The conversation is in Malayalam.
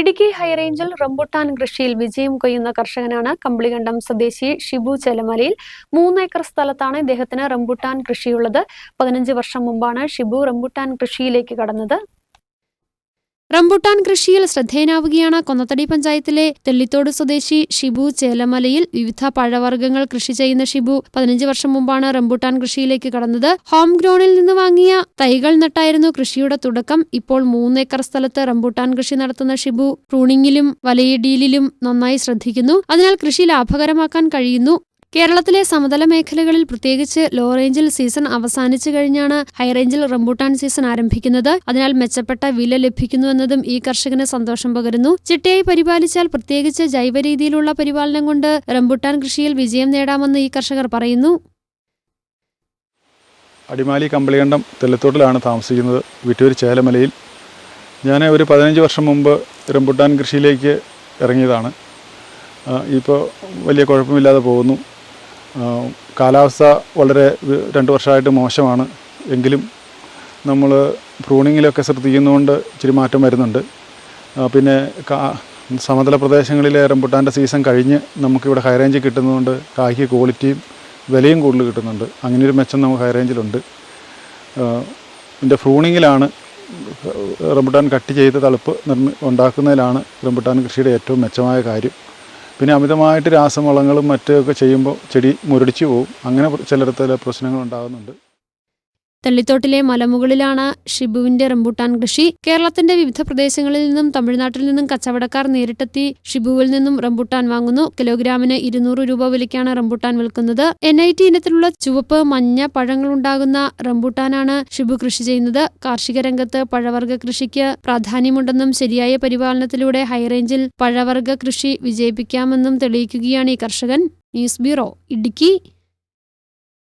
ഇടുക്കി ഹൈറേഞ്ചിൽ റംബുട്ടാൻ കൃഷിയിൽ വിജയം കൊയ്യുന്ന കർഷകനാണ് കമ്പിളികണ്ടം സ്വദേശി ഷിബു ചേലമലയിൽ. മൂന്നേക്കർ സ്ഥലത്താണ് ഇദ്ദേഹത്തിന് റംബുട്ടാൻ കൃഷിയുള്ളത്. പതിനഞ്ച് വർഷം മുമ്പാണ് ഷിബു റംബുട്ടാൻ കൃഷിയിലേക്ക് കടന്നത്. റംബുട്ടാൻ കൃഷിയിൽ ശ്രദ്ധേയനാവുകയാണ് കൊന്നത്തടി പഞ്ചായത്തിലെ തെള്ളിത്തോട് സ്വദേശി ഷിബു ചേലമലയിൽ വിവിധ പഴവർഗങ്ങൾ കൃഷി ചെയ്യുന്ന ഷിബു പതിനഞ്ച് വർഷം മുമ്പാണ് റംബുട്ടാൻ കൃഷിയിലേക്ക് കടന്നത്. ഹോം ഗ്രോണിൽ നിന്ന് വാങ്ങിയ തൈകൾ നട്ടായിരുന്നു കൃഷിയുടെ തുടക്കം. ഇപ്പോൾ മൂന്നേക്കർ സ്ഥലത്ത് റംബുട്ടാൻ കൃഷി നടത്തുന്ന ഷിബു പ്രൂണിങ്ങിലും വലയിടീലിലും നന്നായി ശ്രദ്ധിക്കുന്നു. അതിനാൽ കൃഷി ലാഭകരമാക്കാൻ കഴിയുന്നു. കേരളത്തിലെ സമതല മേഖലകളിൽ പ്രത്യേകിച്ച് ലോ റേഞ്ചിൽ സീസൺ അവസാനിച്ചു കഴിഞ്ഞാണ് ഹൈറേഞ്ചിൽ റംബൂട്ടാൻ സീസൺ ആരംഭിക്കുന്നത്. അതിനാൽ മെച്ചപ്പെട്ട വില ലഭിക്കുന്നുവെന്നതും ഈ കർഷകന് സന്തോഷം പകരുന്നു. ചിട്ടയായി പരിപാലിച്ചാൽ പ്രത്യേകിച്ച് ജൈവ രീതിയിലുള്ള പരിപാലനം കൊണ്ട് റംബൂട്ടാൻ കൃഷിയിൽ വിജയം നേടാമെന്ന് ഈ കർഷകർ പറയുന്നു. അടിമാലി കമ്പളികണ്ടം തെല്ലത്തോട്ടിലാണ് താമസിക്കുന്നത് വിട്ടൂർ ചേലമലയിൽ. ഞാൻ ഒരു പതിനഞ്ച് വർഷം മുമ്പ് റംബുട്ടാൻ കൃഷിയിലേക്ക് ഇറങ്ങിയതാണ്. ഇപ്പോൾ വലിയ കുഴപ്പമില്ലാതെ പോകുന്നു. കാലാവസ്ഥ വളരെ രണ്ട് വർഷമായിട്ട് മോശമാണ്. എങ്കിലും നമ്മൾ പ്രൂണിങ്ങിലൊക്കെ ശ്രദ്ധിക്കുന്നതുകൊണ്ട് ഇച്ചിരി മാറ്റം വരുന്നുണ്ട്. പിന്നെ സമതല പ്രദേശങ്ങളിലെ റംബുട്ടാന്റെ സീസൺ കഴിഞ്ഞ് നമുക്കിവിടെ ഹൈ റേഞ്ചിൽ കിട്ടുന്നതുകൊണ്ട് കായ്ക്ക് ക്വാളിറ്റിയും വിലയും കൂടുതൽ കിട്ടുന്നുണ്ട്. അങ്ങനെയൊരു മെച്ചം നമുക്ക് ഹൈ റേഞ്ചിലുണ്ട് ഇതിന്റെ ഫ്രൂണിങ്ങിലാണ് റംബുട്ടാൻ കട്ട് ചെയ്ത് തളുപ്പ് നിർമ്മി ഉണ്ടാക്കുന്നതിലാണ് റംബുട്ടാൻ കൃഷിയുടെ ഏറ്റവും മെച്ചമായ കാര്യം. പിന്നെ അമിതമായിട്ട് രാസവളങ്ങളും മറ്റൊക്കെ ചെയ്യുമ്പോൾ ചെടി മുരടിച്ചു പോകും അങ്ങനെ ചിലയിടത്തിൽ പ്രശ്നങ്ങൾ ഉണ്ടാകുന്നുണ്ട്. തെള്ളിത്തോട്ടിലെ മലമുകളിലാണ് ഷിബുവിന്റെ റംബൂട്ടാൻ കൃഷി. കേരളത്തിന്റെ വിവിധ പ്രദേശങ്ങളിൽ നിന്നും തമിഴ്നാട്ടിൽ നിന്നും കച്ചവടക്കാർ നേരിട്ടെത്തി ഷിബുവിൽ നിന്നും റംബൂട്ടാൻ വാങ്ങുന്നു. കിലോഗ്രാമിന് ഇരുന്നൂറ് രൂപ വിലയ്ക്കാണ് റംബൂട്ടാൻ വിൽക്കുന്നത്. എൻ ഐ ടി ഇനത്തിലുള്ള ചുവപ്പ് മഞ്ഞ പഴങ്ങളുണ്ടാകുന്ന റംബൂട്ടാനാണ് ഷിബു കൃഷി ചെയ്യുന്നത്. കാർഷിക രംഗത്ത് പഴവർഗ കൃഷിക്ക് പ്രാധാന്യമുണ്ടെന്നും ശരിയായ പരിപാലനത്തിലൂടെ ഹൈറേഞ്ചിൽ പഴവർഗ കൃഷി വിജയിപ്പിക്കാമെന്നും തെളിയിക്കുകയാണ് ഈ കർഷകൻ. News bureau Idukki.